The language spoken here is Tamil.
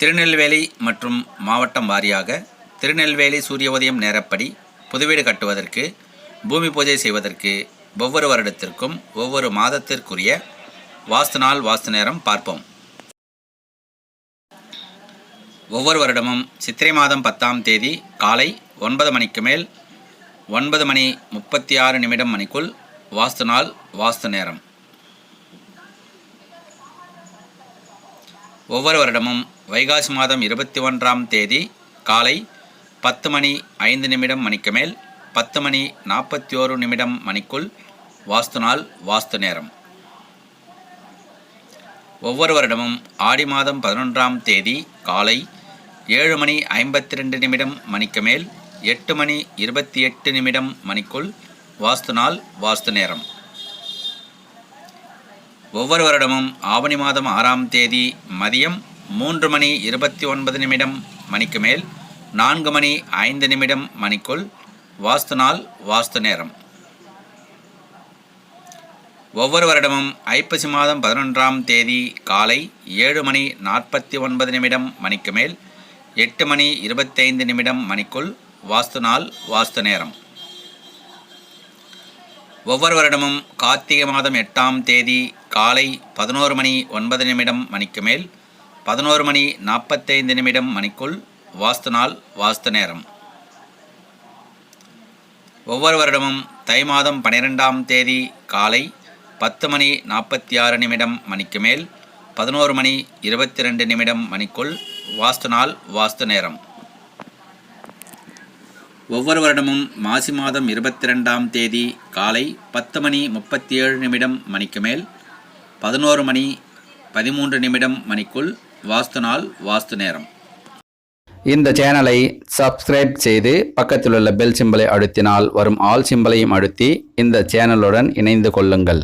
திருநெல்வேலி மற்றும் மாவட்டம் வாரியாக திருநெல்வேலி சூரிய உதயம் நேரப்படி புதுவீடு கட்டுவதற்கு பூமி பூஜை செய்வதற்கு ஒவ்வொரு வருடத்திற்கும் ஒவ்வொரு மாதத்திற்குரிய வாஸ்து நாள் வாஸ்து நேரம் பார்ப்போம். ஒவ்வொரு வருடமும் சித்திரை மாதம் பத்தாம் தேதி காலை ஒன்பது மணிக்கு மேல் ஒன்பது மணி முப்பத்தி ஆறு நிமிடம் மணிக்குள் வாஸ்து நாள் வாஸ்து நேரம். ஒவ்வொரு வருடமும் வைகாசி மாதம் இருபத்தி ஒன்றாம் தேதி காலை பத்து மணி ஐந்து நிமிடம் மணிக்கு மேல் பத்து மணி நாற்பத்தி ஓரு நிமிடம் மணிக்குள் வாஸ்து நாள் வாஸ்து நேரம். ஒவ்வொரு வருடமும் ஆடி மாதம் பதினொன்றாம் தேதி காலை ஏழு மணி ஐம்பத்தி ரெண்டு நிமிடம் மணிக்கு மேல் எட்டு மணி இருபத்தி எட்டு நிமிடம் மணிக்குள் வாஸ்து நாள் வாஸ்து நேரம். ஒவ்வொரு வருடமும் ஆவணி மாதம் ஆறாம் தேதி மதியம் மூன்று மணி இருபத்தி ஒன்பது நிமிடம் மணிக்கு மேல் நான்கு மணி ஐந்து நிமிடம் மணிக்குள் வாஸ்து நாள் வாஸ்து நேரம். ஒவ்வொரு வருடமும் ஐப்பசி மாதம் பதினொன்றாம் தேதி காலை ஏழு மணி நாற்பத்தி ஒன்பது நிமிடம் மணிக்கு மேல் எட்டு மணி இருபத்தைந்து நிமிடம் மணிக்குள் வாஸ்து நாள் வாஸ்து நேரம். ஒவ்வொரு வருடமும் கார்த்திகை மாதம் எட்டாம் தேதி காலை பதினோரு மணி ஒன்பது நிமிடம் மணிக்கு மேல் பதினோரு மணி நாற்பத்தைந்து நிமிடம் மணிக்குள் வாஸ்து நாள் வாஸ்து நேரம். ஒவ்வொரு வருடமும் தை மாதம் பனிரெண்டாம் தேதி காலை பத்து மணி நாற்பத்தி ஆறு நிமிடம் மணிக்கு மேல் பதினோரு மணி இருபத்தி ரெண்டு நிமிடம் மணிக்குள் வாஸ்து நாள் வாஸ்து நேரம். ஒவ்வொரு வருடமும் மாசி மாதம் இருபத்தி ரெண்டாம் தேதி காலை பத்து மணி முப்பத்தி ஏழு நிமிடம் மணிக்கு மேல் பதினோரு மணி பதிமூன்று நிமிடம் மணிக்குள் வாஸ்து நாள் வாஸ்து நேரம். இந்த சேனலை சப்ஸ்கிரைப் செய்து பக்கத்தில் உள்ள பெல் சிம்பலை அழுத்தினால் வரும் ஆல் சிம்பலையும் அழுத்தி இந்த சேனலுடன் இணைந்து கொள்ளுங்கள்.